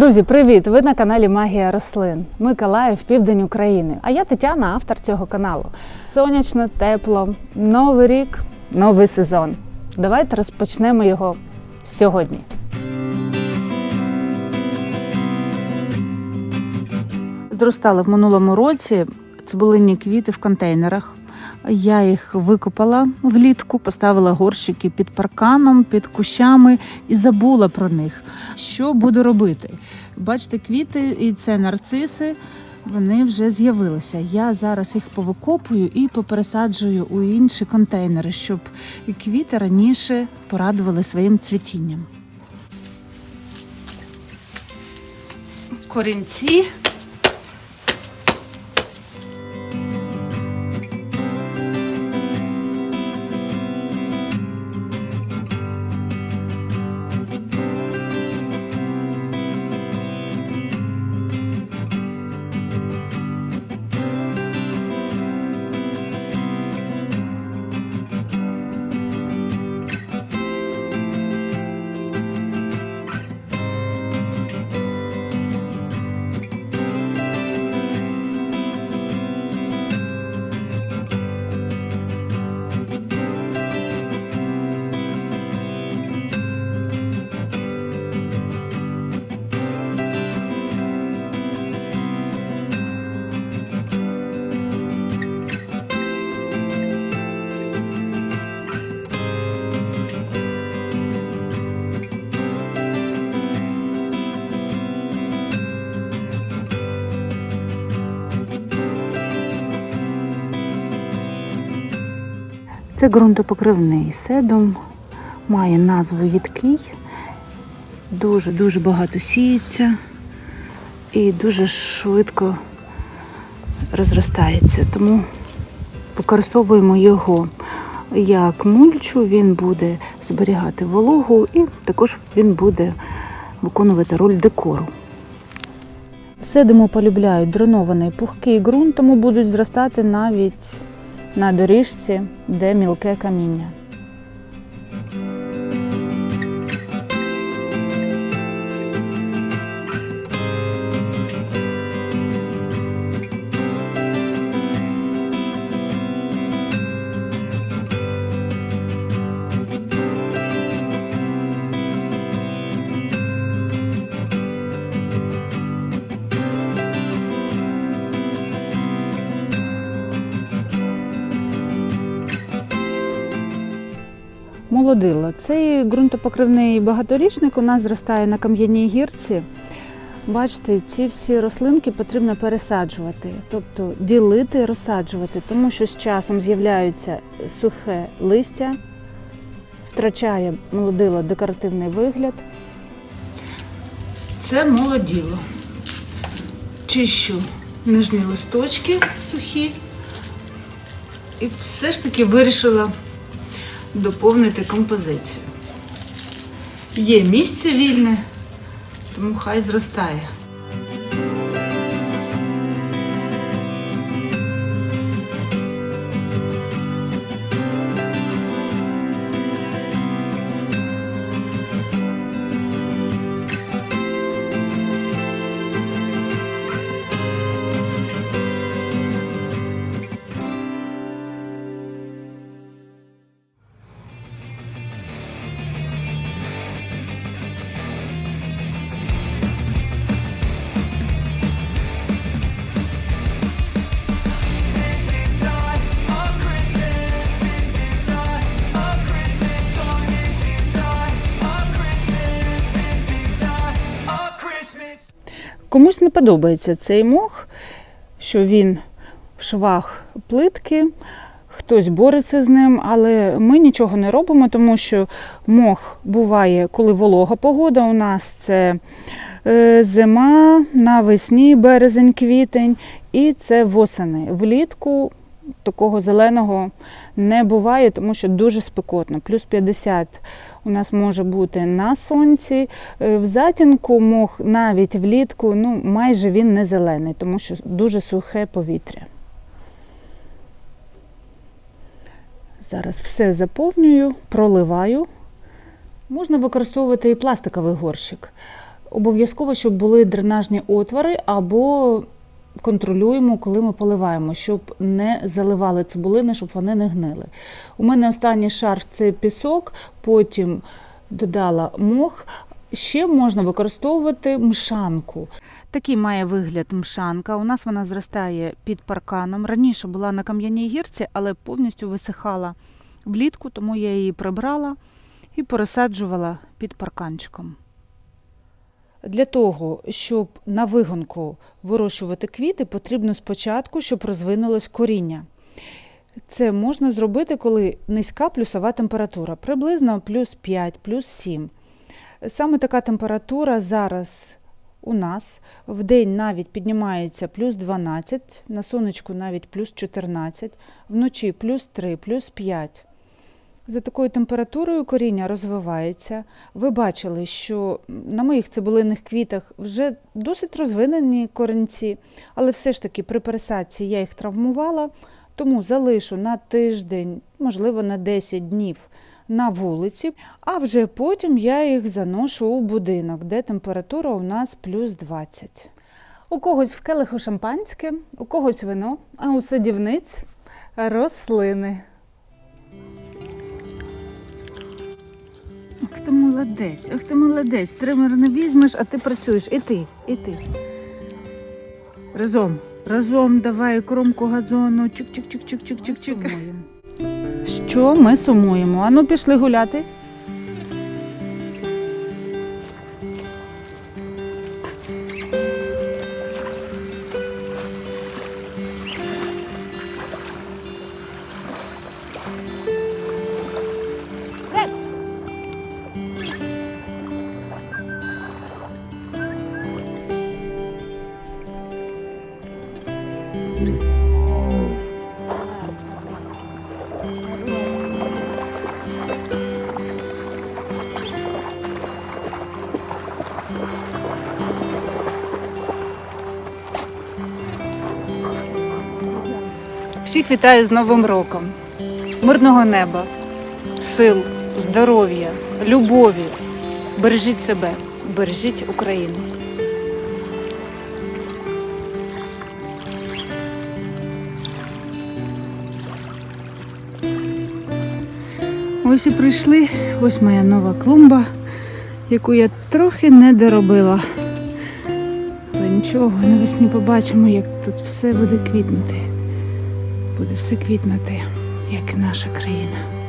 Друзі, привіт! Ви на каналі Магія рослин. Миколаїв, південь України. А я Тетяна, автор цього каналу. Сонячно, тепло, новий рік, новий сезон. Давайте розпочнемо його сьогодні. Зростали в минулому році цибулинні квіти в контейнерах. Я їх викопала влітку, поставила горщики під парканом, під кущами і забула про них. Що буду робити? Бачите, квіти і це нарциси. Вони вже з'явилися. Я зараз їх повикопую і попересаджую у інші контейнери, щоб і квіти раніше порадували своїм цвітінням. Корінці. Це ґрунтопокривний седум, має назву їдкий, дуже-дуже багато сіється і дуже швидко розростається. Тому використовуємо його як мульчу, він буде зберігати вологу і також він буде виконувати роль декору. Седимо полюбляють дренований пухкий ґрунт, тому будуть зростати навіть на доріжці, де мілке каміння. Молодило. Цей ґрунтопокривний багаторічник у нас зростає на кам'яній гірці. Бачите, ці всі рослинки потрібно пересаджувати, тобто ділити, розсаджувати, тому що з часом з'являється сухе листя, втрачає молодило декоративний вигляд. Це молоділо. Чищу нижні листочки сухі і все ж таки вирішила доповнити композицію. Є місце вільне, тому хай зростає. Комусь не подобається цей мох, що він в швах плитки, хтось бореться з ним, але ми нічого не робимо, тому що мох буває, коли волога погода. У нас це е, зима, навесні, березень, квітень, і це восени. Влітку такого зеленого не буває, тому що дуже спекотно. Плюс 50 у нас може бути на сонці. Е, В затінку мох навіть влітку, ну майже він не зелений, тому що дуже сухе повітря. Зараз все заповнюю, проливаю. Можна використовувати і пластиковий горщик. Обов'язково, щоб були дренажні отвори або контролюємо, коли ми поливаємо, щоб не заливали цибулини, щоб вони не гнили. У мене останній шар це пісок, потім додала мох. Ще можна використовувати мшанку. Такий має вигляд мшанка. У нас вона зростає під парканом. Раніше була на кам'яній гірці, але повністю висихала влітку, тому я її прибрала і пересаджувала під парканчиком. Для того, щоб на вигонку вирощувати квіти, потрібно спочатку, щоб розвинулось коріння. Це можна зробити, коли низька плюсова температура, приблизно плюс 5, плюс 7. Саме така температура зараз у нас в день навіть піднімається плюс 12, на сонечку навіть плюс 14, вночі плюс 3, плюс 5. За такою температурою коріння розвивається. Ви бачили, що на моїх цибулиних квітах вже досить розвинені корінці, але все ж таки при пересадці я їх травмувала, тому залишу на тиждень, можливо, на 10 днів на вулиці, а вже потім я їх заношу у будинок, де температура у нас плюс 20. У когось в келиху шампанське, у когось вино, а у садівниць рослини. Ах ти молодець, ах ти молодець. Тример не візьмеш, а ти працюєш. І ти, і ти. Разом, разом давай кромку газону. Чик-чик-чик-чик-чик-чик-чик. Що ми сумуємо? Ану, пішли гуляти. Вітаю з Новим роком. Мирного неба, сил, здоров'я, любові. Бережіть себе, бережіть Україну. Ось і прийшли. Ось моя нова клумба, яку я трохи не доробила. Але нічого, навесні побачимо, як тут все буде квітнути. Буде все квітнати, як і наша країна.